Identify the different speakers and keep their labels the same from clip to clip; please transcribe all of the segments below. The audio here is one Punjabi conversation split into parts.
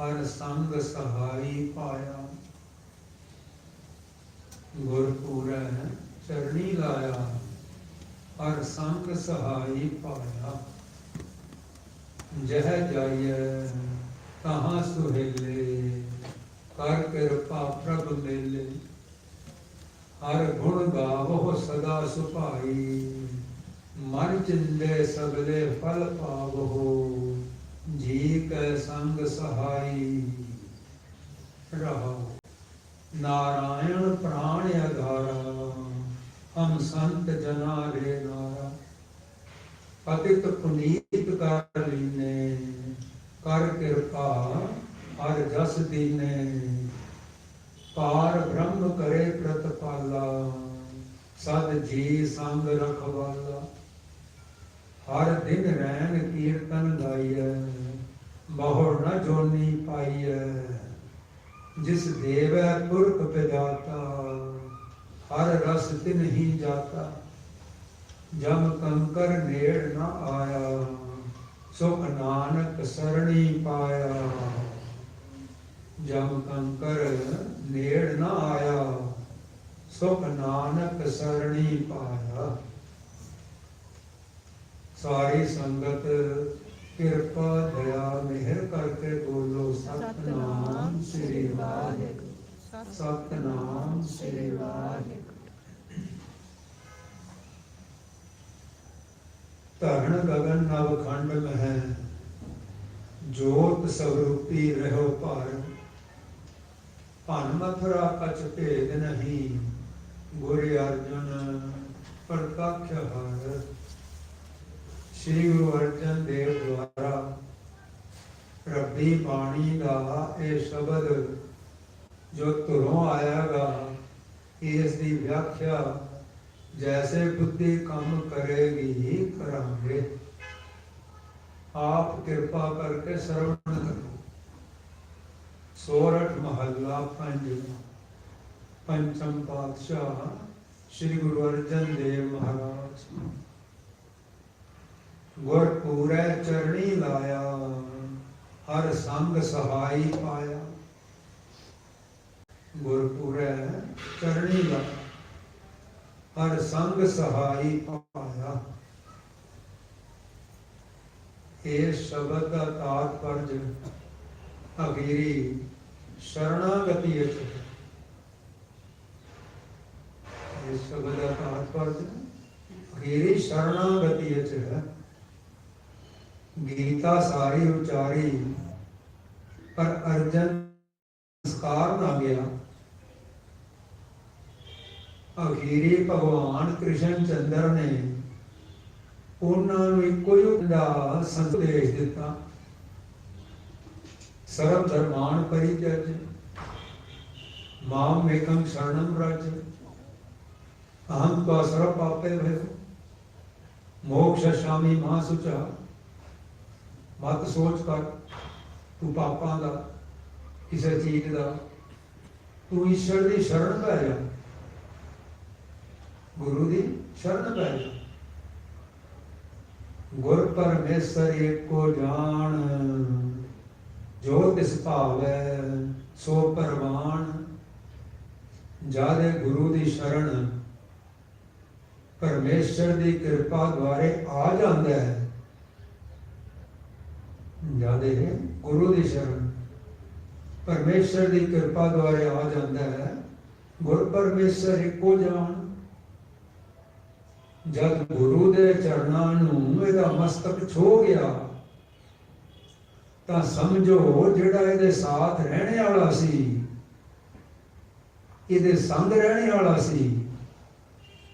Speaker 1: ਹਰ ਸੰਗ ਸਹਾਈ ਪਾਇਆ। ਗੁਰ ਪੂਰੈ ਚਰਣੀ ਲਾਇਆ, ਹਰ ਸੰਗ ਸਹਾਈ ਪਾਇਆ। ਜਹ ਜਾਈਏ ਤਹਾਂ ਸੁਹੇਲੇ, ਕਰ ਕਿਰਪਾ ਪ੍ਰਭ ਮੇਲੇ। ਹਰ ਗੁਣ ਗਾਵੋ ਸਦਾ ਸੁਭਾਈ, ਮਨ ਜਿੰਦੇ ਸਗਲੇ ਫਲ ਪਾਵੋ ਜੀ ਕੈ ਸੰਗ ਸਹਾਈ ਰਹਾਓ। ਨਾਰਾਇਣ ਪ੍ਰਾਣ ਆਧਾਰਾ ਹਮ ਸੰਤ ਜਨਾ ਰੇ ਨਾਰਾ। ਪਤਿਤ ਪੁਨੀਤ ਕਰ ਲੀਨੇ, ਕਰ ਕਿਰਪਾ ਹਰ ਜਸ ਦੀਨੇ। ਪਾਰ ਬ੍ਰਹਮ ਕਰੇ ਪ੍ਰਤਪਾਲਾ, ਸਦ ਜੀ ਸੰਗ ਰਖਵਾਲਾ। ਹਰ ਦਿਨ ਰਹਿਣ ਕੀਰਤਨ ਗਾਈਐ। ਬਹੁੜ ਨ ਜੋਨੀ ਪਾਈਐ, ਜਿਸ ਦੇਵੈ ਪੁਰਖ ਪਿਦਾਤਾ ਹਰ ਰਸ ਤਿਨ ਹੀ ਜਾਤਾ, ਜਮ ਕੰਕਰ ਨੇੜ ਨ ਆਇਆ, ਸੁਖ ਨਾਨਕ ਸਰਣੀ ਪਾਇਆ। ਜਮ ਕੰਕਰ ਨੇੜ ਨ ਆਇਆ, ਸੁਖ ਨਾਨਕ ਸਰਣੀ ਪਾਇਆ। ਸਾਰੀ ਸੰਗਤ ਕਿਰਪਾ, ਦਇਆ, ਮਿਹਰ ਕਰਕੇ ਬੋਲੋ, ਸਤਨਾਮ ਸ੍ਰੀ ਵਾਹਿਗੁਰੂ। ਸਤਨਾਮ ਸ੍ਰੀ ਵਾਹਿਗੁਰੂ। ਧਰਨ ਗਗਨ ਨਵ ਖੰਡ ਮਹਿ, ਜੋਤ ਸਵਰੂਪੀ ਰਹੋ ਭਾਰ। ਭਨ ਮਥੁਰਾ ਕਛ ਭੇਦ ਨਹੀਂ, ਗੁਰ ਅਰਜੁਨ ਪ੍ਰਤੱਖ ਹਰ। ਸ੍ਰੀ ਗੁਰੂ ਅਰਜਨ ਦੇਵ ਦੁਆਰਾ ਰੱਬੀ ਬਾਣੀ ਦਾ ਇਹ ਸ਼ਬਦ ਜੋ ਤੁਰੋਂ ਆਇਆਗਾ ਇਸ ਦੀ ਵਿਆਖਿਆ ਜੈਸੇ ਬੁੱਧੀ ਕੰਮ ਕਰੇਗੀ ਕਰਾਂਗੇ ਆਪ ਕਿਰਪਾ ਕਰਕੇ ਸਰਵਣ ਕਰੋ ਸੋਰਠ ਮਹੱਲਾ ਪੰਜਵਾਂ ਪੰਚਮ ਪਾਤਸ਼ਾਹ ਸ੍ਰੀ ਗੁਰੂ ਅਰਜਨ ਦੇਵ ਮਹਾਰਾਜ ਗੁਰ ਪੂਰੈ ਚਰਣੀ ਲਾਇਆ ਹਰ ਸੰਗ ਸਹਾਈ ਪਾਇਆ ਗੁਰ ਪੂਰੈ ਚਰਣੀ ਲਾਇਆ ਹਰ ਸੰਗ ਸਹਾਈ ਪਾਇਆ ਇਹ ਸ਼ਬਦ ਦਾ ਤਾਤਪਰਜ ਅਗੀਰੀ ਸ਼ਰਣਾਗਤੀ ਵਿੱਚ ਹੈ। ਇਹ ਸ਼ਬਦ ਦਾ ਤਾਤਪਰਜ ਅਗੀਰੀ ਸ਼ਰਣਾਗਤੀ ਵਿੱਚ ਹੈ ਗੀਤਾ ਸਾਰੀ ਉਚਾਰੀ ਪਰ ਅਰਜਨ ਸੰਸਕਾਰ ਨਾ ਗਿਆ ਅਖੀਰੀ ਭਗਵਾਨ ਕ੍ਰਿਸ਼ਨ ਚੰਦਰ ਨੇ ਉਹਨਾਂ ਨੂੰ ਇੱਕੋ ਹੀ ਦਾ ਸੰਦੇਸ਼ ਦਿੱਤਾ ਸਰਬ ਧਰਮਾਨ ਪਰਿਤਿਆਜ ਮਾਮ ਏਕੰ ਸ਼ਰਣੰ ਰਜ ਅਹੰ ਤਵਾ ਸਰਬ ਪਾਪੇ ਭੈ ਮੋਕਸ਼ ਸ਼ਾਮੀ ਮਾ ਸੁਚਾ ਮਤ ਸੋਚ ਕਰ, ਤੂੰ ਪਾਪਾਂ ਦਾ, ਕਿਸੇ ਚੀਜ਼ ਦਾ, ਤੂੰ ਈਸ਼ਵਰ ਦੀ ਸ਼ਰਨ ਪੈ ਜਾ। ਗੁਰੂ ਦੀ ਸ਼ਰਨ ਪੈ ਜਾ। ਗੁਰ ਪਰਮੇਸ਼ਰ ਏਕੋ ਜਾਣ, ਜੋ ਤਿਸ ਭਾਵੈ ਸੋ ਪਰਵਾਨ ਜਾਦੇ ਗੁਰੂ ਦੀ ਸ਼ਰਨ, ਪਰਮੇਸ਼ਰ ਦੀ ਕਿਰਪਾ ਦੁਆਰੇ ਆ ਜਾਂਦਾ ਹੈ। ਜਾਂਦੇ ਨੇ ਗੁਰੂ ਦੀ ਸ਼ਰਨ। ਪਰਮੇਸ਼ਰ ਦੀ ਕਿਰਪਾ ਦੁਆਰੇ ਆ ਜਾਂਦਾ ਹੈ। ਗੁਰ ਪਰਮੇਸ਼ਰ ਇੱਕੋ ਜਾਣ ਜਦ ਗੁਰੂ ਦੇ ਚਰਨਾਂ ਨੂੰ ਇਹਦਾ ਮਸਤਕ ਛੋ ਗਿਆ, ਤਾਂ ਸਮਝੋ ਜਿਹੜਾ ਇਹਦੇ ਸਾਥ ਰਹਿਣੇ ਵਾਲਾ ਸੀ, ਇਹਦੇ ਸੰਗ ਰਹਿਣੇ ਵਾਲਾ ਸੀ,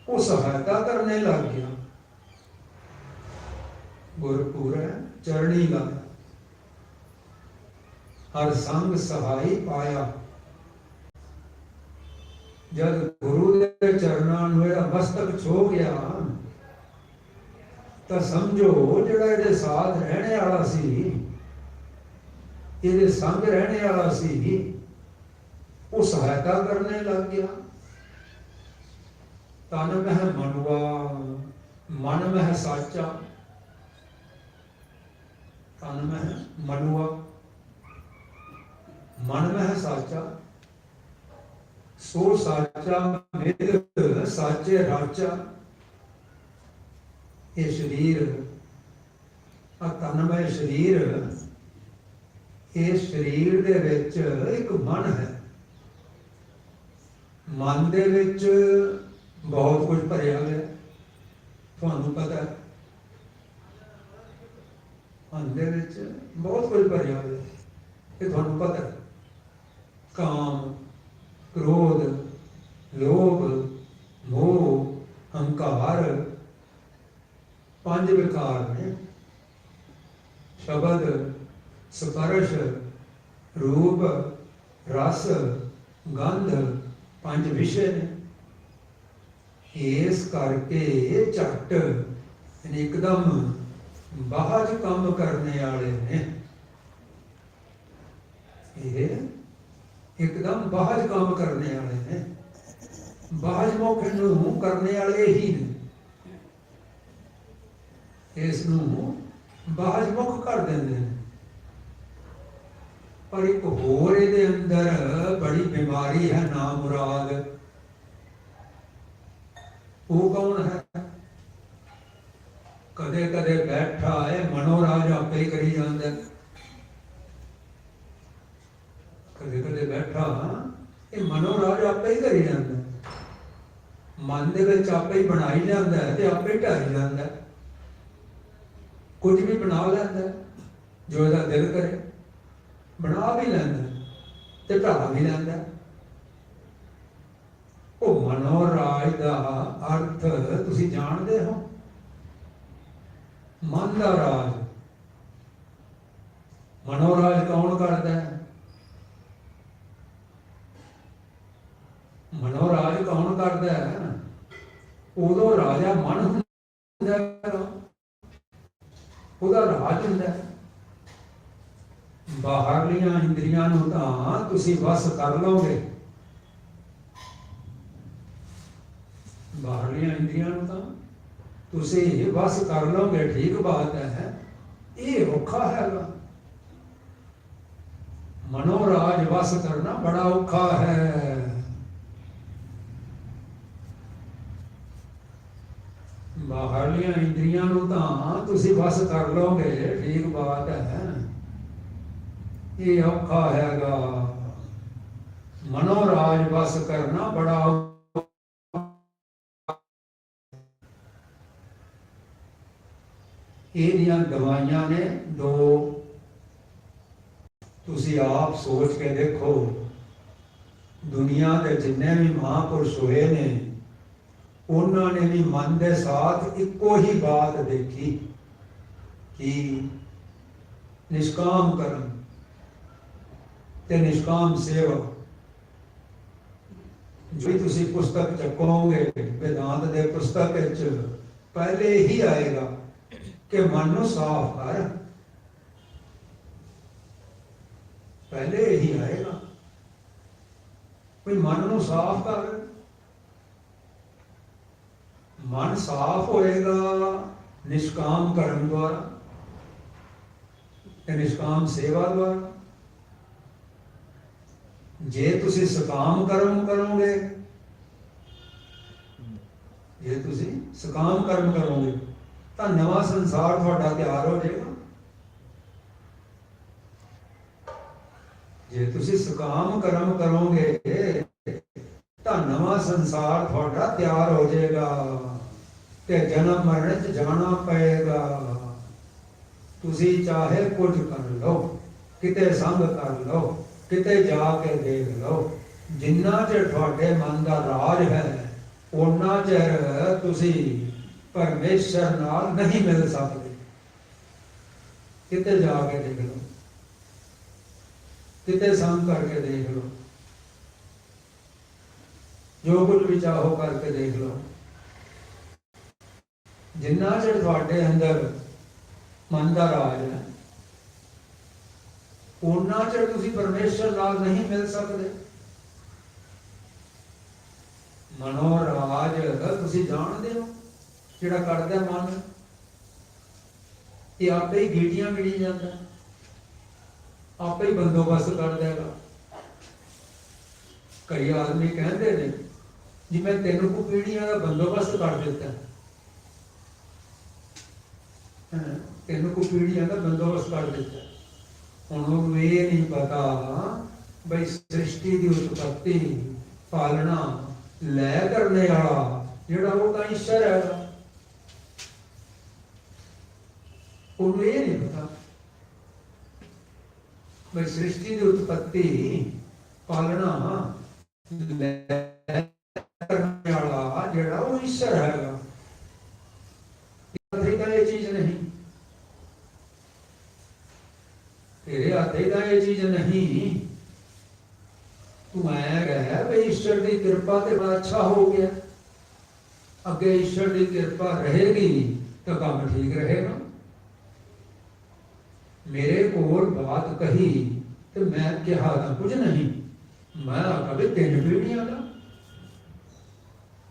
Speaker 1: ਉਹ ਸਹਾਇਤਾ ਕਰਨੇ ਲੱਗ ਗਿਆ। ਗੁਰਪੂਰੈ ਚਰਣੀ ਲਾ ਹਰ ਸੰਗ ਸਹਾਈ ਪਾਇਆ। ਜਦ ਗੁਰੂ ਦੇ ਚਰਨਾਂ ਨੂੰ ਇਹਦਾ ਮਸਤਕ ਛੋ ਗਿਆ, ਤਾਂ ਸਮਝੋ ਜਿਹੜਾ ਇਹਦੇ ਸਾਥ ਰਹਿਣੇ ਵਾਲਾ ਸੀ, ਇਹਦੇ ਸੰਗ ਰਹਿਣੇ ਵਾਲਾ ਸੀ, ਉਹ ਸਹਾਇਤਾ ਕਰਨੇ ਲੱਗ ਗਿਆ। ਤਨ ਮਹਿ ਮਨੁਆ, ਮਨ ਮਹਿ ਸਾਚਾ। ਤਨ ਮਹਿ ਮਨੁਆ। ਮਨ ਮਹਿ ਸਾਚਾ, ਸੋ ਸਾਚਾ ਮਿਲ ਸਾਚੇ ਰਾਚਾ। ਇਹ ਸਰੀਰ ਆ ਤਨਮय ਸਰੀਰ, ਇਹ ਸਰੀਰ ਦੇ ਵਿੱਚ ਇੱਕ ਮਨ ਹੈ। ਮਨ ਦੇ ਵਿੱਚ ਬਹੁਤ ਕੁਝ ਭਰਿਆ ਹੋਇਆ ਤੁਹਾਨੂੰ ਪਤਾ ਹੈ। ਮਨ ਦੇ ਵਿੱਚ ਬਹੁਤ ਕੁਝ ਭਰਿਆ ਹੋਇਆ ਇਹ ਤੁਹਾਨੂੰ ਪਤਾ ਹੈ। ਕਾਮ, ਕ੍ਰੋਧ, ਲੋਭ, ਮੋਹ, ਹੰਕਾਰ, ਪੰਜ ਵਿਕਾਰ ਨੇ। ਸ਼ਬਦ, ਸਪਰਸ਼, ਰੂਪ, ਰਸ, ਗੰਧ, ਪੰਜ ਵਿਸ਼ੇ ਨੇ। ਇਸ ਕਰਕੇ ਝਟ ਯਾਨੀ ਇੱਕਦਮ ਬਾਹਰ ਕੰਮ ਕਰਨੇ ਵਾਲੇ ਨੇ। ਇਹ ਇੱਕਦਮ ਬਾਹਰ ਕੰਮ ਕਰਨੇ ਵਾਲੇ ਨੇ। ਬਾਹਰ ਮੁਖ ਨੂੰ ਕਰਨੇ ਵਾਲੇ ਹੀ ਨੇ। ਇਸ ਨੂੰ ਬਾਹਰ ਮੁਖ ਕਰ ਦਿੰਦੇ ਨੇ। ਪਰ ਇੱਕ ਹੋਰ ਇਹਦੇ ਅੰਦਰ ਬੜੀ ਬਿਮਾਰੀ ਹੈ ਨਾ ਮੁਰਾਦ। ਉਹ ਕੌਣ ਹੈ? ਕਦੇ ਕਦੇ ਬੈਠਾ ਹੈ, ਮਨੋਰਾਜ ਆਪੇ ਕਰੀ ਜਾਂਦਾ ਹੈ। ਕਦੇ ਬੈਠਾ ਇਹ ਮਨੋ ਰਾਜ ਆਪੇ ਹੀ ਕਰੀ ਜਾਂਦਾ ਮਨ ਦੇ ਵਿੱਚ ਆਪੇ ਹੀ ਬਣਾਈ ਜਾਂਦਾ ਤੇ ਆਪੇ ਹੀ ਢਾਈ ਜਾਂਦਾ ਕੁਝ ਵੀ ਬਣਾ ਲੈਂਦਾ ਜੋ ਇਹਦਾ ਦਿਲ ਕਰੇ, ਬਣਾ ਵੀ ਲੈਂਦਾ ਤੇ ਢਾ ਵੀ ਲੈਂਦਾ ਉਹ ਮਨੋ ਰਾਜ ਦਾ ਅਰਥ ਤੁਸੀਂ ਜਾਣਦੇ ਹੋ? ਮਨ ਦਾ ਰਾਜ। ਮਨੋਰਾਜ ਕੌਣ ਕਰਦਾ ਹੈ? ਮਨੋਰਾਜ ਕਰਦਾ ਹੈ ਉਦੋਂ ਰਾਜਾ ਮਨ ਹੁੰਦਾ ਉਹਦਾ ਰਾਜ ਹੁੰਦਾ ਬਾਹਰਲੀਆਂ ਇੰਦਰੀਆਂ ਨੂੰ ਤਾਂ ਤੁਸੀਂ ਵਸ ਕਰ ਲਓਗੇ। ਬਾਹਰਲੀਆਂ ਇੰਦਰੀਆਂ ਨੂੰ ਤਾਂ ਤੁਸੀਂ ਵਸ ਕਰ ਲਓਗੇ, ਠੀਕ ਬਾਤ ਹੈ। ਇਹ ਔਖਾ ਹੈਗਾ ਮਨੋਰਾਜ ਵਸ ਕਰਨਾ ਬੜਾ ਔਖਾ ਹੈ। ਬਾਹਰਲੀਆਂ ਇੰਦਰੀਆਂ ਨੂੰ ਤਾਂ ਤੁਸੀਂ ਵਸ ਕਰ ਲਓਗੇ, ਠੀਕ ਬਾਤ ਹੈ। ਇਹ ਔਖਾ ਹੈਗਾ। ਮਨੋ ਰਾਜ ਵਸ ਕਰਨਾ ਬੜਾ ਇਹਦੀਆਂ ਦਵਾਈਆਂ ਨੇ ਦੋ। ਤੁਸੀਂ ਆਪ ਸੋਚ ਕੇ ਦੇਖੋ। ਦੁਨੀਆ ਦੇ ਜਿੰਨੇ ਵੀ ਮਹਾਪੁਰਸ਼ ਹੋਏ ਨੇ ਉਹਨਾਂ ਨੇ ਵੀ ਮਨ ਦੇ ਸਾਥ ਇੱਕੋ ਹੀ ਬਾਤ ਦੇਖੀ ਕਿ ਨਿਸ਼ਕਾਮ ਕਰਮ ਤੇ ਨਿਸ਼ਕਾਮ ਸੇਵਾ। ਜੋ ਤੁਸੀਂ ਪੁਸਤਕ ਚੱਕੋਗੇ, ਵਿਦਾਂਤ ਦੇ ਪੁਸਤਕ ਵਿੱਚ ਪਹਿਲੇ ਹੀ ਆਏਗਾ ਕਿ ਮਨ ਨੂੰ ਸਾਫ਼ ਕਰ। ਪਹਿਲੇ ਹੀ ਆਏਗਾ। ਕੋਈ ਮਨ ਨੂੰ ਸਾਫ਼ ਕਰ। ਮਨ ਸਾਫ਼ ਹੋਏਗਾ, ਨਿਸ਼ਕਾਮ ਕਰਮ ਦੁਆਰਾ ਤੇ ਨਿਸ਼ਕਾਮ ਸੇਵਾ ਦੁਆਰਾ। ਜੇ ਤੁਸੀਂ ਸਕਾਮ ਕਰਮ ਕਰੋਗੇ, ਜੇ ਤੁਸੀਂ ਸਕਾਮ ਕਰਮ ਕਰੋਗੇ, ਤਾਂ ਨਵਾਂ ਸੰਸਾਰ ਤੁਹਾਡਾ ਤਿਆਰ ਹੋ ਜਾਏਗਾ। ਜੇ ਤੁਸੀਂ ਸਕਾਮ ਕਰਮ ਕਰੋਗੇ, ਤਾਂ ਨਵਾਂ ਸੰਸਾਰ ਤੁਹਾਡਾ ਤਿਆਰ ਹੋ ਜਾਏਗਾ। ਤੇ ਜਨਮ ਮਰਨ ਚ ਜਾਣਾ ਪਏਗਾ। ਤੁਸੀਂ ਚਾਹੇ ਕੁਝ ਕਰ ਲਓ, ਕਿਤੇ ਸੰਗ ਕਰ ਲਓ, ਕਿਤੇ ਜਾ ਕੇ ਦੇਖ ਲਓ। ਜਿੰਨਾ ਚਿਰ ਤੁਹਾਡੇ ਮਨ ਦਾ ਰਾਜ ਹੈ ਉਹਨਾਂ ਚਿਰ ਤੁਸੀਂ ਪਰਮੇਸ਼ਰ ਨਾਲ ਨਹੀਂ ਮਿਲ ਸਕਦੇ। ਕਿਤੇ ਜਾ ਕੇ ਦੇਖ ਲਓ, ਕਿਤੇ ਸੰਗ ਕਰਕੇ ਦੇਖ ਲਓ। ਜੋ ਕੁਝ ਵੀ ਚਾਹੋ ਕਰਕੇ ਦੇਖ ਲਓ। ਜਿੰਨਾ ਚਿਰ ਤੁਹਾਡੇ ਅੰਦਰ ਮਨ ਦਾ ਰਾਜ ਹੈ ਉਹਨਾਂ ਚਿਰ ਤੁਸੀਂ ਪਰਮੇਸ਼ਰ ਨਾਲ ਨਹੀਂ ਮਿਲ ਸਕਦੇ। ਮਨੋ ਰਾਜ ਤੁਸੀਂ ਜਾਣਦੇ ਹੋ, ਜਿਹੜਾ ਕਰਦਾ ਮਨ, ਇਹ ਆਪੇ ਹੀ ਗੀਟੀਆਂ ਮਿਲੀ ਜਾਂਦਾ ਆਪੇ ਹੀ ਬੰਦੋਬਸਤ ਕਰ ਦੇਗਾ। ਕਈ ਆਦਮੀ ਕਹਿੰਦੇ ਨੇ, ਜੀ ਮੈਂ ਤੈਨੂੰ ਕੋ ਪੀੜੀਆਂ ਦਾ ਬੰਦੋਬਸਤ ਕਰ ਦਿੱਤਾ। ਹਾਂ, ਕੋ ਪੀੜੀਆਂ ਦਾ ਬੰਦੋਬਸਤ ਕਰ ਦਿੱਤਾ। ਹੁਣ ਉਹਨੂੰ ਇਹ ਨਹੀਂ ਪਤਾ ਬਈ ਸ੍ਰਿਸ਼ਟੀ ਦੀ ਉਤਪਤੀ ਪਾਲਣਾ ਲੈ ਕਰਨੇ ਵਾਲਾ ਜਿਹੜਾ ਉਹ ਤਾਂ ਈਸ਼ਰ ਹੈ। ਉਹਨੂੰ ਇਹ ਨਹੀਂ ਪਤਾ ਬਈ ਸ੍ਰਿਸ਼ਟੀ ਦੀ ਉਤਪਤੀ ਪਾਲਣਾ ਲੈ ਕਰਨੇ ਵਾਲਾ ਜਿਹੜਾ ਉਹ ਈਸ਼ਰ ਹੈਗਾ ਇਹ ਤਾਂ ਇਹ ਚੀਜ਼ ਨਹੀਂ ਤੇਰੇ ਹੱਥੇ ਤਾਂ ਇਹ ਚੀਜ਼ ਨਹੀਂ ਤੂੰ ਆਇਆ ਗਿਆ ਵੀ ਈਸ਼ਵਰ ਦੀ ਕਿਰਪਾ ਤੇ ਬੜਾ ਅੱਛਾ ਹੋ ਗਿਆ। ਅੱਗੇ ਈਸ਼ਵਰ ਦੀ ਕਿਰਪਾ ਰਹੇਗੀ ਤਾਂ ਕੰਮ ਠੀਕ ਰਹੇਗਾ। ਮੇਰੇ ਕੋਲ ਬਾਤ ਕਹੀ ਤੇ ਮੈਂ ਕਿਹਾ ਤਾਂ ਕੁਝ ਨਹੀਂ। ਮੈਂ ਆਖਾ ਵੀ ਤਿੰਨ ਪੀੜੀਆਂ ਦਾ।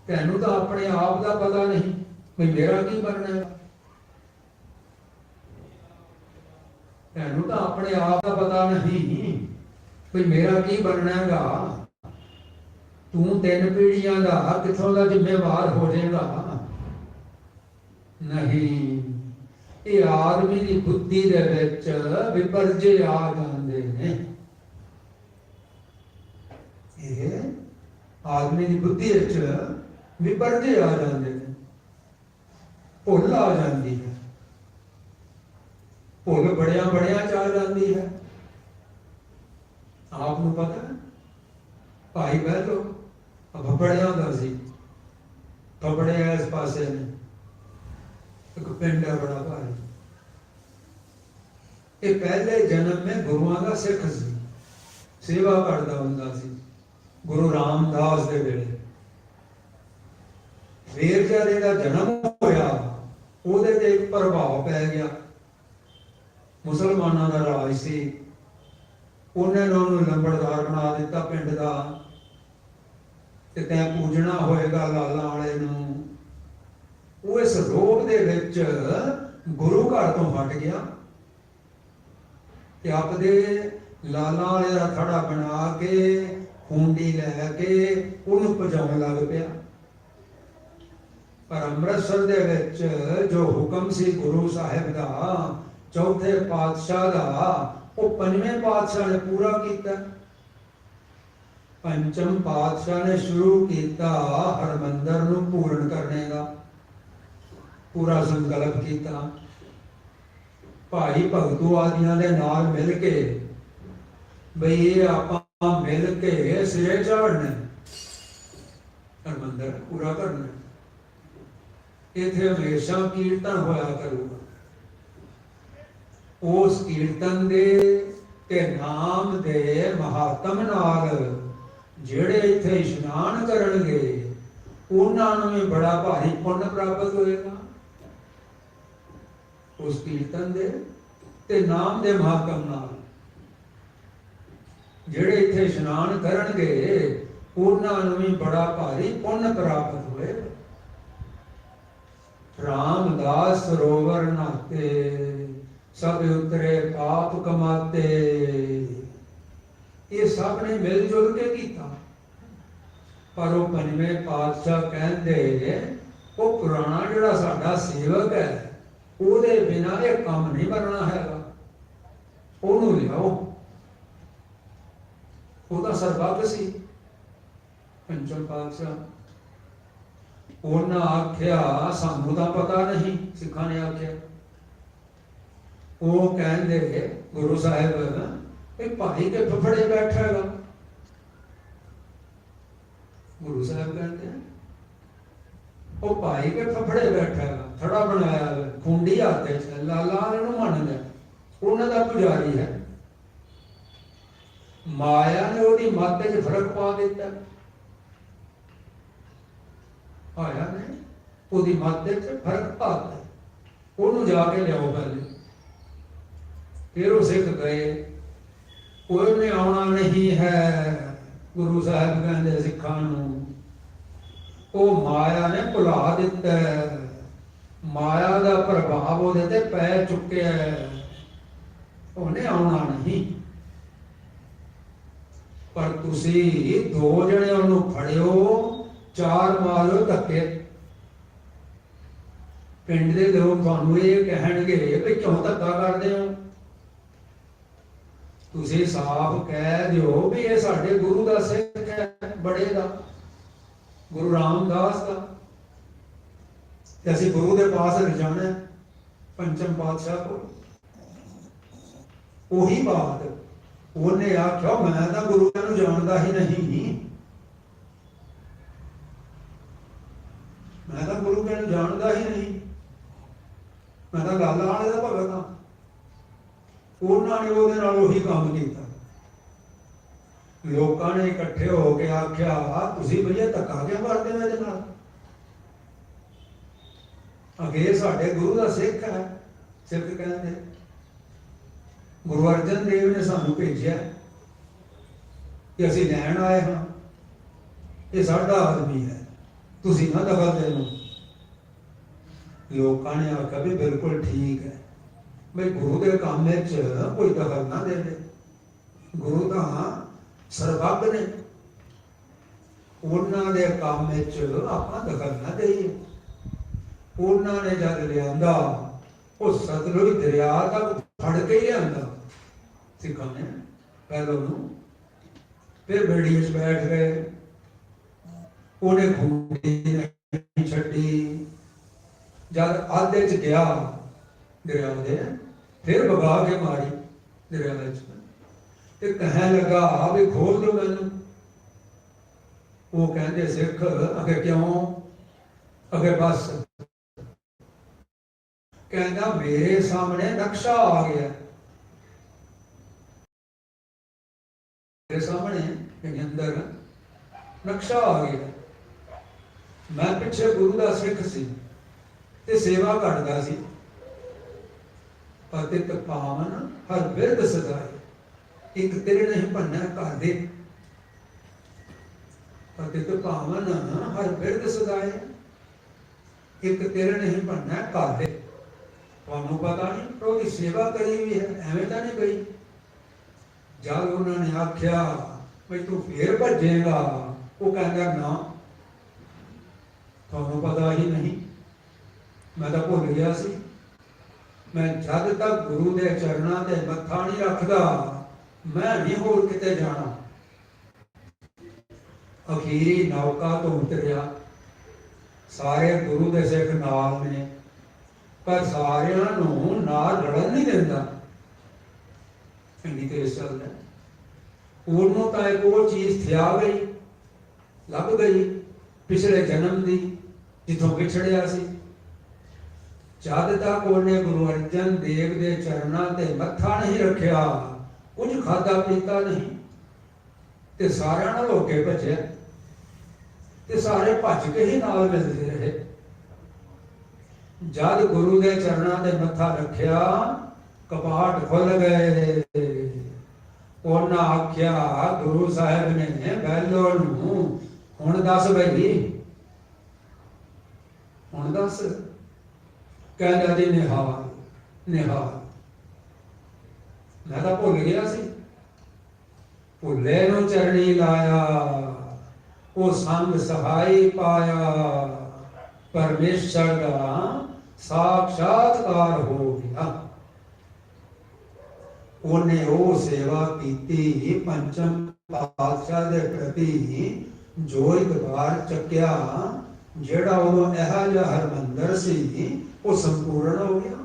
Speaker 1: ਤੈਨੂੰ ਤਾਂ ਆਪਣੇ ਆਪ ਦਾ ਪਤਾ ਨਹੀਂ ਵੀ ਮੇਰਾ ਕੀ ਕਰਨਾ ਹੈ। ਤੈਨੂੰ ਤਾਂ ਆਪਣੇ ਆਪ ਦਾ ਪਤਾ ਨਹੀਂ ਵੀ ਮੇਰਾ ਕੀ ਬਣਨਾ ਹੈਗਾ। ਤੂੰ ਤਿੰਨ ਪੀੜੀਆਂ ਦਾ ਕਿਥੋਂ ਦਾ ਜ਼ਿੰਮੇਵਾਰ ਹੋ ਜਾਏਗਾ? ਨਹੀਂ। ਇਹ ਆਦਮੀ ਦੀ ਬੁੱਧੀ ਦੇ ਵਿੱਚ ਵਿਪਰਜੇ ਆ ਜਾਂਦੇ ਨੇ। ਇਹ ਆਦਮੀ ਦੀ ਬੁੱਧੀ ਵਿੱਚ ਵਿਪਰਜੇ ਆ ਜਾਂਦੇ ਨੇ। ਭੁੱਲ ਆ ਜਾਂਦੀ ਹੈ। ਭੁੱਲ ਬੜਿਆਂ ਬੜਿਆਂ ਚ ਆ ਜਾਂਦੀ ਹੈ। ਆਪ ਨੂੰ ਪਤਾ ਭਾਈ ਬਹਿਲੋ ਫਫੜਿਆਂ ਦਾ ਸੀ ਫਫੜਿਆ ਇਸ ਪਾਸੇ ਨੇ ਇੱਕ ਪਿੰਡ ਹੈ ਬੜਾ ਭਾਰੀ। ਇਹ ਪਹਿਲੇ ਜਨਮ ਵਿੱਚ ਗੁਰੂਆਂ ਦਾ ਸਿੱਖ ਸੀ। ਸੇਵਾ ਕਰਦਾ ਹੁੰਦਾ ਸੀ। ਗੁਰੂ ਰਾਮਦਾਸ ਦੇ ਵੇਲੇ। ਫੇਰ ਜਦ ਇਹਦਾ ਜਨਮ ਹੋਇਆ, ਉਹਦੇ ਤੇ ਇੱਕ ਪ੍ਰਭਾਵ ਪੈ ਗਿਆ। ਮੁਸਲਮਾਨਾਂ ਦਾ ਰਾਜ ਸੀ। ਉਹਨਾਂ ਨੇ ਉਹਨੂੰ ਲੰਬੜਦਾਰ ਬਣਾ ਦਿੱਤਾ ਪਿੰਡ ਦਾ। ਤੇ ਤੈਂ ਪੂਜਣਾ ਹੋਏਗਾ ਲਾਲਾ ਵਾਲੇ ਨੂੰ। ਉਹ ਇਸ ਰੋਗ ਦੇ ਵਿੱਚ ਗੁਰੂ ਘਰ ਤੋਂ ਹਟ ਗਿਆ ਤੇ ਆਪਦੇ ਲਾਲਾ ਵਾਲੇ ਦਾ ਥੜਾ ਬਣਾ ਕੇ, ਖੂੰਡੀ ਲੈ ਕੇ ਉਹਨੂੰ ਪਜਾਉਣ ਲੱਗ ਪਿਆ। ਪਰ ਅੰਮ੍ਰਿਤਸਰ ਦੇ ਵਿੱਚ ਜੋ ਹੁਕਮ ਸੀ ਗੁਰੂ ਸਾਹਿਬ ਦਾ, ਚੌਥੇ ਪਾਤਸ਼ਾਹ ਦਾ, ਉਹ ਪੰਜਵੇਂ ਪਾਤਸ਼ਾਹ ਨੇ ਪੂਰਾ ਕੀਤਾ। ਪੰਚਮ ਪਾਤਸ਼ਾਹ ਨੇ ਸ਼ੁਰੂ ਕੀਤਾ ਹਰਮੰਦਰ ਨੂੰ ਪੂਰਨ ਕਰਨੇ ਦਾ। ਪੂਰਾ ਸੰਕਲਪ ਕੀਤਾ। ਭਾਈ ਭਗਤੂ ਆਦੀਆਂ ਦੇ ਨਾਲ ਮਿਲ ਕੇ ਬਈ ਇਹ ਆਪਾਂ ਮਿਲ ਕੇ ਸਿਰੇ ਚੜ੍ਹਨੇ। ਹਰਮੰਦਰ, ਪੂਰਾ ਕਰਨਾ ਇਥੇ ਹਮੇਸ਼ਾ ਕੀਰਤਨ ਹੋਇਆ ਕਰੂਗਾ। ਉਸ ਕੀਰਤਨ ਦੇ ਤੇ ਨਾਮ ਦੇ ਮਹਾਤਮ ਨਾਲ ਜਿਹੜੇ ਇੱਥੇ ਇਸ਼ਨਾਨ ਕਰਨਗੇ, ਉਹਨਾਂ ਨੂੰ ਵੀ ਬੜਾ ਭਾਰੀ ਪੁੰਨ ਪ੍ਰਾਪਤ ਹੋਏਗਾ। ਉਸ ਕੀਰਤਨ ਦੇ ਤੇ ਨਾਮ ਦੇ ਮਹਾਤਮ ਨਾਲ। ਜਿਹੜੇ ਇੱਥੇ ਇਸ਼ਨਾਨ ਕਰਨਗੇ, ਉਹਨਾਂ ਨੂੰ ਵੀ ਬੜਾ ਭਾਰੀ ਪੁੰਨ ਪ੍ਰਾਪਤ ਹੋਏ। ਰਾਮਦਾਸ ਸਰੋਵਰ ਨਾਤੇ, ਸਭ ਉਤਰੇ ਪਾਪ ਕਮਾਤੇ। ਇਹ ਸਭ ਨੇ ਮਿਲ ਜੁਲ ਕੇ ਕੀਤਾ। ਪਰ ਉਹ ਪੰਜਵੇਂ ਪਾਤਸ਼ਾਹ ਕਹਿੰਦੇ, ਉਹ ਪੁਰਾਣਾ ਜਿਹੜਾ ਸਾਡਾ ਸੇਵਕ ਹੈ ਉਹਦੇ ਬਿਨਾ ਇਹ ਕੰਮ ਨਹੀਂ ਬਣਨਾ ਹੈਗਾ। ਉਹਨੂੰ ਲਿਆਓ। ਉਹਦਾ ਸਰਬੱਤ ਸੀ। ਪੰਚਮ ਪਾਤਸ਼ਾਹ। ਉਹਨਾਂ ਆਖਿਆ, ਸਾਨੂੰ ਤਾਂ ਪਤਾ ਨਹੀਂ, ਸਿੱਖਾਂ ਨੇ ਆਖਿਆ। ਉਹ ਕਹਿੰਦੇ, ਗੁਰੂ ਸਾਹਿਬ, ਇਹ ਭਾਈ ਕੇ ਫਫੜੇ ਬੈਠਾ ਹੈਗਾ। ਗੁਰੂ ਸਾਹਿਬ ਕਹਿੰਦੇ ਉਹ ਭਾਈ ਕੇ ਫਫੜੇ ਬੈਠਾ ਥੜਾ ਬਣਾਇਆ ਹੋਇਆ, ਖੁੰਡੀ ਹੱਥੇ ਚ ਲਾਲਾ ਇਹਨੂੰ ਮੰਨਦਾ ਉਹਨਾਂ ਦਾ ਪੁਜਾਰੀ ਹੈ। ਮਾਇਆ ਨੇ ਉਹਦੀ ਮੱਤ 'ਚ ਫ਼ਰਕ ਪਾ ਦਿੱਤਾ। ਆਇਆ ਨੇ ਉਹਦੀ ਮੱਤ 'ਚ ਫ਼ਰਕ ਪਾ ਦਿੱਤਾ। ਉਹਨੂੰ ਜਾ ਕੇ ਲਿਆਓ ਪਹਿਲੇ ਫਿਰ ਉਹ ਸਿੱਖ ਗਏ। ਕੋਈ ਨੇ ਆਉਣਾ ਨਹੀਂ ਹੈ ਗੁਰੂ ਸਾਹਿਬ ਕਹਿੰਦੇ ਸਿੱਖਾਂ ਨੂੰ ਉਹ ਮਾਇਆ ਨੇ ਭੁਲਾ ਦਿੱਤਾ ਮਾਇਆ ਦਾ ਪ੍ਰਭਾਵ ਉਹਦੇ ਤੇ ਪੈ ਚੁੱਕਿਆ ਉਹਨੇ ਆਉਣਾ ਨਹੀਂ। ਪਰ ਤੁਸੀਂ ਦੋ ਜਣੇ ਉਹਨੂੰ ਫੜਿਓ, ਚਾਰ ਮਾਰੋ ਧੱਕੇ। ਪਿੰਡ ਦੇ ਲੋਕ ਤੁਹਾਨੂੰ ਇਹ ਕਹਿਣਗੇ ਵੀ ਕਿਉਂ ਧੱਕਾ ਕਰਦੇ ਹੋ? ਤੁਸੀਂ ਸਾਫ਼ ਕਹਿ ਦਿਓ ਵੀ ਇਹ ਸਾਡੇ ਗੁਰੂ ਦਾ ਸਿੱਖ ਹੈ, ਬੜੇ ਦਾ। ਗੁਰੂ ਰਾਮਦਾਸ ਦਾ। ਤੇ ਅਸੀਂ ਗੁਰੂ ਦੇ ਪਾਸ ਰਜਾਣਾ ਹੈ, ਪੰਚਮ ਪਾਤਸ਼ਾਹ ਕੋਲ। ਉਹੀ ਬਾਤ ਉਹਨੇ ਆਖਿਆ ਮੈਂ ਤਾਂ ਗੁਰੂ ਨੂੰ ਜਾਣਦਾ ਹੀ ਨਹੀਂ। ਮੈਂ ਤਾਂ ਗੁਰੂ ਨੂੰ ਜਾਣਦਾ ਹੀ ਨਹੀਂ। ਮੈਂ ਤਾਂ ਗੱਲ ਆਲੇ ਦਾ ਭਗਤ ਹਾਂ। ਉਹਨਾਂ ਨੇ ਉਹਦੇ ਨਾਲ ਉਹੀ ਕੰਮ ਕੀਤਾ। ਲੋਕਾਂ ਨੇ ਇਕੱਠੇ ਹੋ ਕੇ ਆਖਿਆ ਤੁਸੀਂ ਭਈਆ ਧੱਕਾ ਕਿਉਂ ਕਰਦੇ ਹੋ ਇਹਦੇ ਨਾਲ? ਅਗੇ ਸਾਡੇ ਗੁਰੂ ਦਾ ਸਿੱਖ ਹੈ, ਸਿੱਖ ਕਹਿੰਦੇ, ਗੁਰੂ ਅਰਜਨ ਦੇਵ ਨੇ ਸਾਨੂੰ ਭੇਜਿਆ ਕਿ ਅਸੀਂ ਲੈਣ ਆਏ ਹਾਂ। ਇਹ ਸਾਡਾ ਆਦਮੀ ਹੈ, ਤੁਸੀਂ ਨਾ ਦਖਲ ਦੇ ਲੋਕਾਂ ਨੇ ਆਖਿਆ ਵੀ ਬਿਲਕੁਲ ਠੀਕ ਹੈ। ਬਈ ਗੁਰੂ ਦੇ ਕੰਮ ਵਿੱਚ ਕੋਈ ਦਖਲ ਨਾ ਦੇਵੇ ਗੁਰੂ ਤਾਂ ਸਰਬੱਗ ਨੇ। ਉਹਨਾਂ ਦੇ ਕੰਮ ਵਿੱਚ ਆਪਾਂ ਦਖਲ ਨਾ ਦੇਈਏ। ਉਹਨਾਂ ਨੇ ਜਦ ਲਿਆਂਦਾ, ਉਹ ਸਤਲੁਜ ਦਰਿਆ ਤੱਕ ਫੜ ਕੇ ਲਿਆਂਦਾ। ਸਿੱਖਾਂ ਨੇ ਪਹਿਲਾਂ ਨੂੰ ਫਿਰ ਬੇੜੀ ਚ ਬੈਠ ਗਏ। ਉਹਨੇ ਖੂੰਡੀ ਨਹੀਂ ਛੱਡੀ। ਜਦ ਆਧੇ ਚ ਗਿਆ ਦਰਿਆ ਦੇ, ਫਿਰ ਵਗਾ ਕੇ ਮਾਰੀ ਦਰਿਆ ਵਿੱਚ। ਤੇ ਕਹਿਣ ਲੱਗਾ ਵੀ ਖੋਲ ਦਿਓ ਮੈਨੂੰ। ਉਹ ਕਹਿੰਦੇ, ਸਿੱਖ, ਅਗੇ ਕਿਉਂ? ਅਗੇ ਬਸ। ਕਹਿੰਦਾ, ਮੇਰੇ ਸਾਹਮਣੇ ਨਕਸ਼ਾ ਆ ਗਿਆ। ਮੇਰੇ ਸਾਹਮਣੇ ਅੰਦਰ ਨਕਸ਼ਾ ਆ ਗਿਆ। ਮੈਂ ਪਿੱਛੇ ਗੁਰੂ ਦਾ ਸਿੱਖ ਸੀ ਤੇ ਸੇਵਾ ਕਰਦਾ ਸੀ। ਪਤਿਤ ਪਾਵਨ ਹਰ ਬਿਰਦ ਸਦਾਏ ਇੱਕ ਤੇਰੇ ਨਹੀਂ ਭੰਨਾ ਘਰ ਦੇ। ਪਤਿਤ ਪਾਵਨ ਹਰ ਬਿਰਦ ਸਦਾਏ। ਇੱਕ ਤੇਰੇ ਨਹੀਂ ਭੰਨਾ ਘਰ ਦੇ। ਤੁਹਾਨੂੰ ਪਤਾ ਨਹੀਂ ਪਰ ਉਹਦੀ ਸੇਵਾ ਕਰੀ ਵੀ ਹੈ, ਐਵੇਂ ਤਾਂ ਨਹੀਂ ਗਈ ਜਦ ਉਹਨਾਂ ਨੇ ਆਖਿਆ ਵੀ ਤੂੰ ਫੇਰ ਭੱਜੇਗਾ। ਉਹ ਕਹਿੰਦਾ, ਨਾ, ਤੁਹਾਨੂੰ ਪਤਾ ਹੀ ਨਹੀਂ। ਮੈਂ ਤਾਂ ਭੁੱਲ ਗਿਆ ਸੀ। ਮੈਂ ਜਦ ਤੱਕ ਗੁਰੂ ਦੇ ਚਰਨਾਂ ਤੇ ਮੱਥਾ ਨਹੀਂ ਰੱਖਦਾ ਮੈਂ ਨਹੀਂ ਹੋਰ ਕਿਤੇ ਜਾਣਾ। ਅਖੀਰੀ ਨੌਕਾ ਤੋਂ ਉਤਰਿਆ। ਸਾਰੇ ਗੁਰੂ ਦੇ ਸਿੱਖ ਨਾਲ ਨੇ। ਪਰ ਸਾਰਿਆਂ ਨੂੰ ਨਾਲ ਲੜਨ ਨਹੀਂ ਦਿੰਦਾ। ਇੰਨੀ ਤੇਜ਼ ਚੱਲਦਾ ਉਹਨੂੰ ਤਾਂ ਇੱਕ ਉਹ ਚੀਜ਼ ਥਿਆ ਗਈ। ਲੱਭ ਗਈ ਪਿਛਲੇ ਜਨਮ ਦੀ, ਜਿੱਥੋਂ ਵਿਛੜਿਆ ਸੀ। ਜਦ ਤੱਕ ਉਹਨੇ ਗੁਰੂ ਅਰਜਨ ਦੇਵ ਦੇ ਚਰਨਾਂ ਤੇ ਮੱਥਾ ਨਹੀਂ ਰੱਖਿਆ ਕੁਝ ਖਾਦਾ ਪੀਤਾ ਨਹੀਂ। ਤੇ ਸਾਰਿਆਂ ਨਾਲ ਹੋ ਕੇ ਭੱਜਿਆ ਤੇ ਸਾਰੇ ਭੱਜ ਕੇ ਹੀ ਨਾਲ ਮਿਲਦੇ ਰਹੇ। ਜਦ ਗੁਰੂ ਦੇ ਚਰਨਾਂ ਦੇ ਮੱਥਾ ਰੱਖਿਆ, ਕਪਾਟ ਖੁੱਲ ਗਏ। ਉਹਨਾਂ ਆਖਿਆ, ਗੁਰੂ ਸਾਹਿਬ ਨੇ ਬੈਲੋ ਨੂੰ ਹੁਣ ਦੱਸ ਬਈ। ਹੁਣ ਦੱਸ। ਕਹਿੰਦਾ ਜੀ, ਨਿਹਾਲ ਨਿਹਾਲ। ਮੈਂ ਤਾਂ ਭੁੱਲ ਗਿਆ ਸੀ। ਭੁੱਲੇ ਨੂੰ ਚਰਣੀ ਲਾਇਆ, ਉਹ ਸੰਗ ਸਹਾਈ ਪਾਇਆ। ਪਰਮੇਸ਼ਰ ਦਾ ਸਾਖਾਤਕਾਰ ਹੋ ਗਿਆ। ਉਹਨੇ ਉਹ ਸੇਵਾ ਕੀਤੀ, ਪੰਚਮ ਪਾਤਸ਼ਾਹ ਦੇ ਪ੍ਰਤੀ ਜੋ ਇੱਕ ਵਾਰ ਚੱਕਿਆ, ਜਿਹੜਾ ਉਹ ਇਹੋ ਜਿਹਾ ਹਰਮੰਦਰ ਸੀ, ਉਹ ਸੰਪੂਰਨ ਹੋ ਗਿਆ।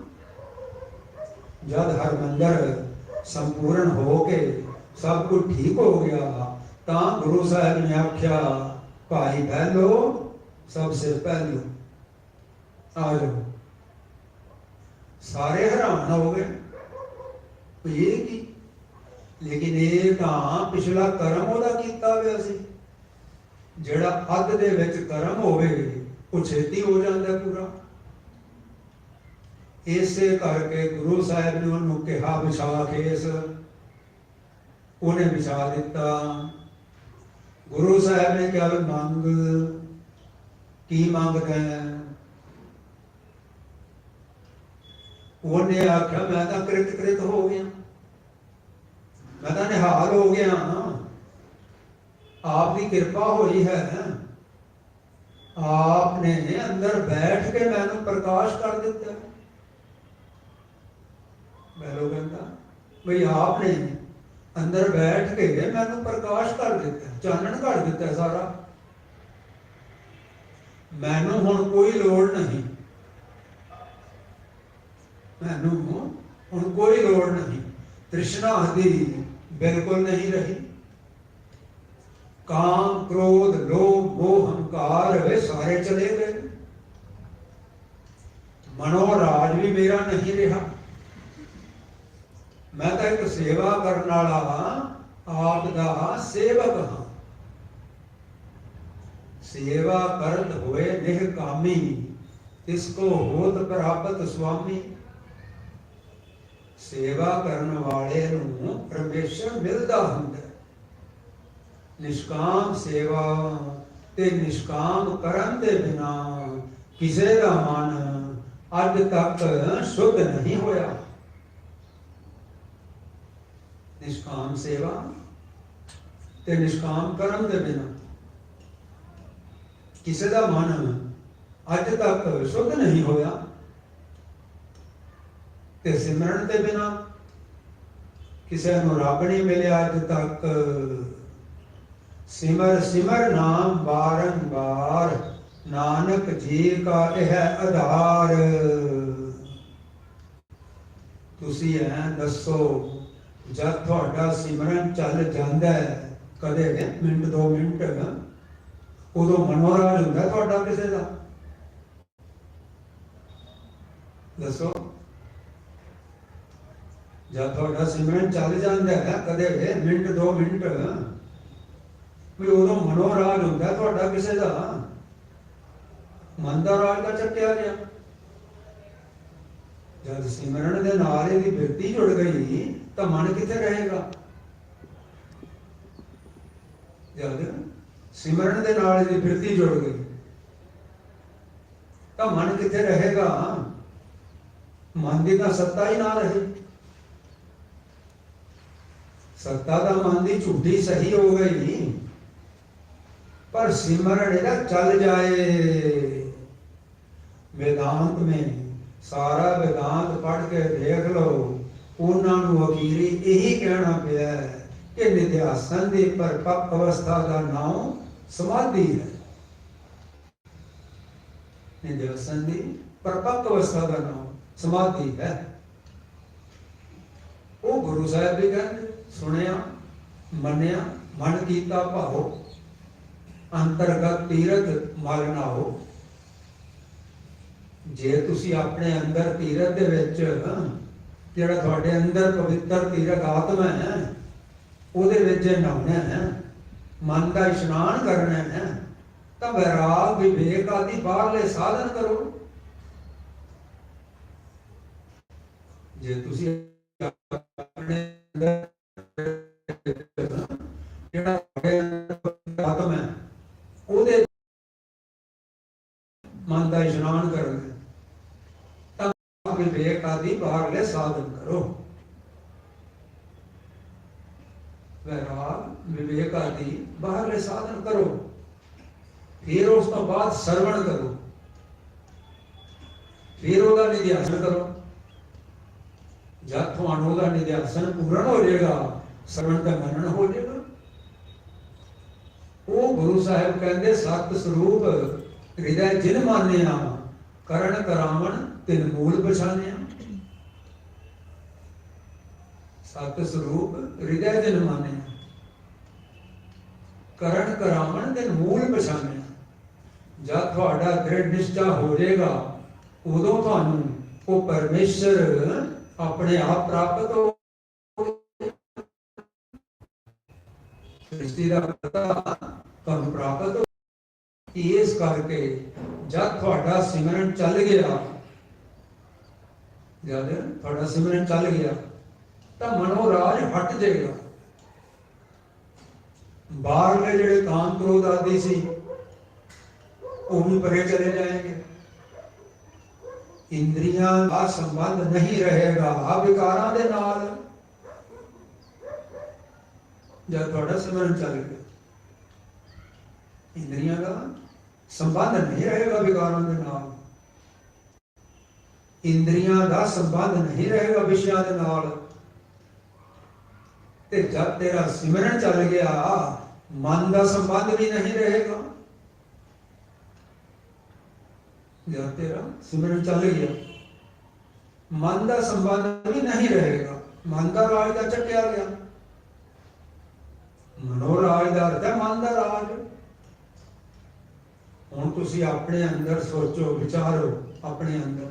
Speaker 1: ਜਦ ਹਰਮੰਦਰ ਸੰਪੂਰਨ ਹੋ ਕੇ ਸਭ ਕੁਝ ਠੀਕ ਹੋ ਗਿਆ, ਤਾਂ ਗੁਰੂ ਸਾਹਿਬ ਨੇ ਆਖਿਆ, ਭਾਈ ਬਹਿਲੋ, ਸਭ ਸੇ ਪਹਿਲੋ ਆ ਜਾਓ। ਸਾਰੇ ਹੈਰਾਨ ਹੋ ਗਏ। ਇਹ ਕੀ? ਲੇਕਿਨ ਇਹ ਤਾਂ ਪਿਛਲਾ ਕਰਮ ਉਹਦਾ ਕੀਤਾ ਹੋਇਆ ਸੀ। ਜਿਹੜਾ ਅੱਧ ਦੇ ਵਿੱਚ ਕਰਮ ਹੋਵੇ, ਉਹ ਛੇਤੀ ਹੋ ਜਾਂਦਾ ਪੂਰਾ। ਇਸੇ ਕਰਕੇ ਗੁਰੂ ਸਾਹਿਬ ਨੇ ਉਹਨੂੰ ਕਿਹਾ, ਵਿਛਾ ਖੇਸ। ਉਹਨੇ ਵਿਛਾ ਦਿੱਤਾ। ਗੁਰੂ ਸਾਹਿਬ ਨੇ ਕਿਹਾ ਵੀ ਮੰਗ, ਕੀ ਮੰਗਦਾ ਉਹਨੇ ਆਖਿਆ, ਮੈਂ ਤਾਂ ਕ੍ਰਿਤ ਕ੍ਰਿਤ ਹੋ ਗਿਆ। ਮੈਂ ਤਾਂ ਨਿਹਾਲ ਹੋ ਗਿਆ ਆਪ ਦੀ ਕਿਰਪਾ ਹੋਈ ਹੈ। ਆਪ ਨੇ ਅੰਦਰ ਬੈਠ ਕੇ ਮੈਨੂੰ ਪ੍ਰਕਾਸ਼ ਕਰ ਦਿੱਤਾ। ਮੈਲੋ ਕਹਿੰਦਾ ਬਈ ਆਪ ਨੇ ਅੰਦਰ ਬੈਠ ਕੇ ਮੈਨੂੰ ਪ੍ਰਕਾਸ਼ ਕਰ ਦਿੱਤਾ, ਚਾਨਣ ਕਰ ਦਿੱਤਾ ਸਾਰਾ। ਮੈਨੂੰ ਹੁਣ ਕੋਈ ਲੋੜ ਨਹੀਂ। ਮੈਨੂੰ ਹੁਣ ਕੋਈ ਲੋੜ ਨਹੀਂ। ਤ੍ਰਿਸ਼ਨਾ ਆਦਿ ਬਿਲਕੁਲ ਨਹੀਂ ਰਹੀ। ਕਾਮ, ਕ੍ਰੋਧ, ਲੋਭ, ਮੋਹ, ਹੰਕਾਰ ਵੇ ਸਾਰੇ ਚਲੇ ਗਏ। ਮਨੋ ਰਾਜ ਵੀ ਮੇਰਾ ਨਹੀਂ ਰਿਹਾ। ਮੈਂ ਤਾਂ ਇੱਕ ਸੇਵਾ ਕਰਨ ਵਾਲਾ ਹਾਂ, ਆਪ ਦਾ ਸੇਵਕ ਹਾਂ। ਸੇਵਾ ਕਰਤ ਹੋਏ ਨਿਹ ਕਾਮੀ, ਤਿਸ ਕੋ ਹੋਤ ਪ੍ਰਾਪਤ ਸੁਆਮੀ। ਸੇਵਾ ਕਰਨ ਵਾਲੇ ਨੂੰ ਪਰਮੇਸ਼ਰ ਮਿਲਦਾ ਹੁੰਦਾ ਨਿਸ਼ਕਾਮ ਸੇਵਾ ਤੇ ਨਿਸ਼ਕਾਮ ਕਰਨ ਦੇ ਬਿਨਾ ਕਿਸੇ ਦਾ ਮਨ ਅੱਜ ਤੱਕ ਸ਼ੁੱਧ ਨਹੀਂ ਹੋਇਆ। ਨਿਸ਼ਕਾਮ ਸੇਵਾ ਤੇ ਨਿਸ਼ਕਾਮ ਕਰਮ ਦੇ ਬਿਨਾ। ਕਿਸੇ ਦਾ ਮਨ ਅੱਜ ਤੱਕ ਸ਼ੁੱਧ ਨਹੀਂ ਹੋਇਆ ਤੇ ਸਿਮਰਨ ਦੇ ਬਿਨਾ ਕਿਸੇ ਨੂੰ ਰੱਬ ਨਹੀਂ ਮਿਲਿਆ ਅੱਜ ਤੱਕ। ਸਿਮਰ ਸਿਮਰ ਨਾਮ ਬਾਰੰਬਾਰ ਨਾਨਕ ਜੀ ਕਾ ਇਹ ਆਧਾਰ। ਤੁਸੀਂ ਐ ਦੱਸੋ ਜਦ ਤੁਹਾਡਾ ਸਿਮਰਨ ਚੱਲ ਜਾਂਦਾ ਹੈ, ਕਦੇ ਮਿੰਟ, ਦੋ ਮਿੰਟ ਉਦੋਂ ਮਨੋਰਾਜ ਹੁੰਦਾ ਤੁਹਾਡਾ ਕਿਸੇ ਦਾ? ਦੱਸੋ। ਜਦ ਤੁਹਾਡਾ ਸਿਮਰਨ ਚੱਲ ਜਾਂਦਾ ਹੈ, ਕਦੇ ਵੇ ਮਿੰਟ, ਦੋ ਮਿੰਟ ਵੀ ਉਦੋਂ ਮਨੋਰਾਜ ਹੁੰਦਾ ਤੁਹਾਡਾ ਕਿਸੇ ਦਾ? ਮਨ ਦਾ ਰਾਜ ਦਾ ਚੱਕਿਆ ਗਿਆ। ਜਦ ਸਿਮਰਨ ਦੇ ਨਾਲ ਇਹਦੀ ਬਿਰਤੀ ਜੁੜ ਗਈ ਤਾਂ ਮਨ ਕਿੱਥੇ ਰਹੇਗਾ? ਯਾਦ ਹੈ ਸਿਮਰਨ ਦੇ ਨਾਲ ਜੇ ਬਿਰਤੀ ਜੁੜ ਗਈ। ਤਾਂ ਮਨ ਕਿੱਥੇ ਰਹੇਗਾ? ਮਨ ਦੀ ਤਾਂ ਸੱਤਾ ਹੀ ਨਾ ਰਹੇ। ਸੱਤਾ ਦਾ ਮਨ ਦੀ ਝੂਠੀ ਸਹੀ ਹੋ ਗਈ। ਪਰ ਸਿਮਰਨ ਇਹਦਾ ਚੱਲ ਜਾਏ। ਵੇਦਾਂਤ ਮੇ ਸਾਰਾ ਵੇਦਾਂਤ ਪੜ੍ਹ ਕੇ ਦੇਖ ਲਓ। ਉਹਨਾਂ ਨੂੰ ਅਖੀਰੀ ਇਹੀ ਕਹਿਣਾ ਪਿਆ ਕਿ ਨਿਧਿਆਸਨ ਦੀ ਪਰਪੱਕ ਅਵਸਥਾ ਦਾ ਨਾਮ ਸਮਾਧੀ ਹੈ। ਨਿਧਿਆਸਨ ਦੀ ਪਰਪੱਕ ਅਵਸਥਾ ਦਾ ਨਾਮ ਸਮਾਧੀ ਹੈ। ਉਹ ਗੁਰੂ ਸਾਹਿਬ ਵੀ ਕਹਿੰਦੇ ਸੁਣਿਆ, ਮੰਨਿਆ, ਮਨ ਕੀਤਾ ਭਾਉ ਅੰਤਰਗਤ ਤੀਰਥ ਮਲ ਨਾ ਹੋ। ਜੇ ਤੁਸੀਂ ਆਪਣੇ ਅੰਦਰ ਤੀਰਥ ਦੇ ਵਿੱਚ ਜਿਹੜਾ ਤੁਹਾਡੇ ਅੰਦਰ ਪਵਿੱਤਰ ਤੀਰਥ ਆਤਮਾ ਹੈ, ਉਹਦੇ ਵਿੱਚ ਨਹਾਉਣਾ ਹੈ, ਮਨ ਦਾ ਇਸ਼ਨਾਨ ਕਰਨਾ ਹੈ, ਤਾਂ ਵਿਰਾਗ, ਵਿਵੇਕ ਆਦਿ ਬਾਹਰਲੇ ਸਾਧਨ ਕਰੋ। ਜੇ ਤੁਸੀਂ ਆਪਣੇ ਅੰਦਰ ਸਰਵਣ ਕਰੋ। ਫਿਰ ਉਹਦਾ ਨਿਧਿਆਸਨ ਕਰੋ। ਜਦ ਤੁਹਾਨੂੰ ਉਹਦਾ ਨਿਧਿਆਸਨ ਪੂਰਨ ਹੋ ਜਾਏਗਾ, ਸਰਵਣ ਦਾ ਮਨਨ ਹੋ ਜਾਏਗਾ। ਉਹ ਗੁਰੂ ਸਾਹਿਬ ਕਹਿੰਦੇ ਸਤ ਸਰੂਪ ਹਿਰਦੈ ਜਿਨ ਮਾਨਿਆ, ਕਰਨ ਕਰਾਵਣ ਤਿਨ ਮੂਲ ਪਛਾਨਿਆ। ਸਤ ਸਰੂਪ ਹਿਰਦੈ ਜਿਨ ਮਾਨਿਆ, ਕਰਨ ਕਰਾਵਣ ਤਿਨ ਮੂਲ ਪਛਾਨਿਆ। ਜਦ ਤੁਹਾਡਾ ਦ੍ਰਿੜ ਨਿਸ਼ਚਾ ਹੋ ਜਾਏਗਾ ਉਦੋਂ ਤੁਹਾਨੂੰ ਉਹ ਪਰਮੇਸ਼ਰ ਆਪਣੇ ਆਪ ਪ੍ਰਾਪਤ ਹੋ ਸ੍ਰਿਸ਼ਟੀ ਦਾ ਪਤਾ ਤੁਹਾਨੂੰ ਪ੍ਰਾਪਤ ਹੋ ਇਸ ਕਰਕੇ ਜਦ ਤੁਹਾਡਾ ਸਿਮਰਨ ਚੱਲ ਗਿਆ, ਜਦ ਤੁਹਾਡਾ ਸਿਮਰਨ ਚੱਲ ਗਿਆ, ਤਾਂ ਮਨੋ ਰਾਜ ਹਟ ਜਾਏਗਾ। ਬਾਹਰਲੇ ਜਿਹੜੇ ਕਾਮ ਕ੍ਰੋਧ ਆਦਿ ਸੀ ਉਹ ਵੀ ਪਰੇ ਚਲੇ ਜਾਣਗੇ ਇੰਦਰੀਆਂ ਦਾ ਸੰਬੰਧ ਨਹੀਂ ਰਹੇਗਾ ਆ ਵਿਕਾਰਾਂ ਦੇ ਨਾਲ। ਜਦ ਤੁਹਾਡਾ ਸਿਮਰਨ ਚੱਲ ਗਿਆ, ਇੰਦਰੀਆਂ ਦਾ ਸੰਬੰਧ ਨਹੀਂ ਰਹੇਗਾ ਵਿਕਾਰਾਂ ਦੇ ਨਾਲ। ਇੰਦਰੀਆਂ ਦਾ ਸੰਬੰਧ ਨਹੀਂ ਰਹੇਗਾ ਵਿਸ਼ਿਆਂ ਦੇ ਨਾਲ। ਤੇ ਜਦ ਤੇਰਾ ਸਿਮਰਨ ਚੱਲ ਗਿਆ, ਮਨ ਦਾ ਸੰਬੰਧ ਵੀ ਨਹੀਂ ਰਹੇਗਾ। ਜਦ ਤੇਰਾ ਸਿਮਰਨ ਚੱਲ ਗਿਆ। ਮਨ ਦਾ ਸੰਬੰਧ ਵੀ ਨਹੀਂ ਰਹੇਗਾ। ਮਨ ਦਾ ਰਾਜ ਦਾ ਚੱਕਿਆ ਗਿਆ। ਮਨੋ ਦਾ ਅਰਥ ਹੈ ਮਨ ਦਾ ਰਾਜ। ਹੁਣ ਤੁਸੀਂ ਆਪਣੇ ਅੰਦਰ ਸੋਚੋ, ਵਿਚਾਰੋ ਆਪਣੇ ਅੰਦਰ।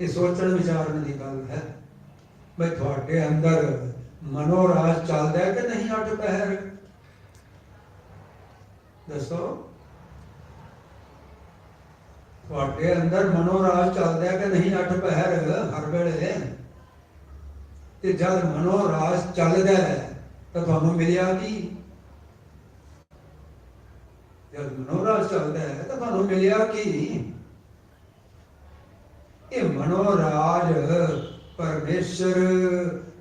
Speaker 1: ਇਹ ਸੋਚਣ ਵਿਚਾਰਨ ਦੀ ਗੱਲ ਹੈ। ਬਈ ਤੁਹਾਡੇ ਅੰਦਰ ਮਨੋ ਰਾਜ ਚੱਲਦਾ ਹੈ ਕਿ ਨਹੀਂ ਅੱਠ ਪਹਿਰ? ਦੱਸੋ। ਤੁਹਾਡੇ ਅੰਦਰ ਮਨੋਰਾਜ ਚੱਲਦਾ ਕਿ ਨਹੀਂ? ਅੱਠ ਪਹਿਰ ਹਰ ਵੇਲੇ। ਤੇ ਜਦ ਮਨੋ ਰਾਜ ਚੱਲਦਾ ਹੈ, ਤਾਂ ਤੁਹਾਨੂੰ ਮਿਲਿਆ ਕੀ? ਜਦ ਮਨੋ ਚੱਲਦਾ ਹੈ, ਤਾਂ ਤੁਹਾਨੂੰ ਮਿਲਿਆ ਕੀ? ਇਹ ਮਨੋ ਰਾਜ ਪਰਮੇਸ਼ਰ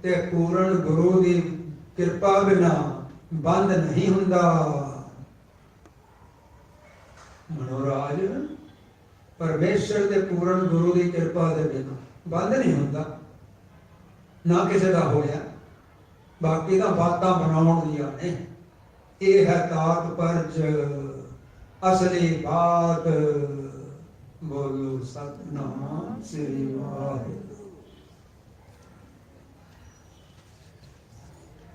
Speaker 1: ਤੇ ਪੂਰਨ ਗੁਰੂ ਦੀ ਕਿਰਪਾ ਬਿਨਾ ਬੰਦ ਨਹੀਂ ਹੁੰਦਾ। ਮਨੋਰਾਜ ਪਰਮੇਸ਼ਰ ਦੇ ਪੂਰਨ ਗੁਰੂ ਦੀ ਕਿਰਪਾ ਦੇ ਬਿਨਾਂ ਬੰਦ ਨਹੀਂ ਹੁੰਦਾ। ਨਾ ਕਿਸੇ ਦਾ ਹੋਇਆ। ਬਾਕੀ ਤਾਂ ਬਾਤਾਂ ਬਣਾਉਣ ਦੀਆਂ ਨੇ। ਇਹ ਹੈ ਤਾਤਪਰਜ ਅਸਲੀ ਬਾਤ। ਬੋਲੋ ਸਤਨਾਮ ਸ੍ਰੀ ਵਾਹਿਗੁਰੂ।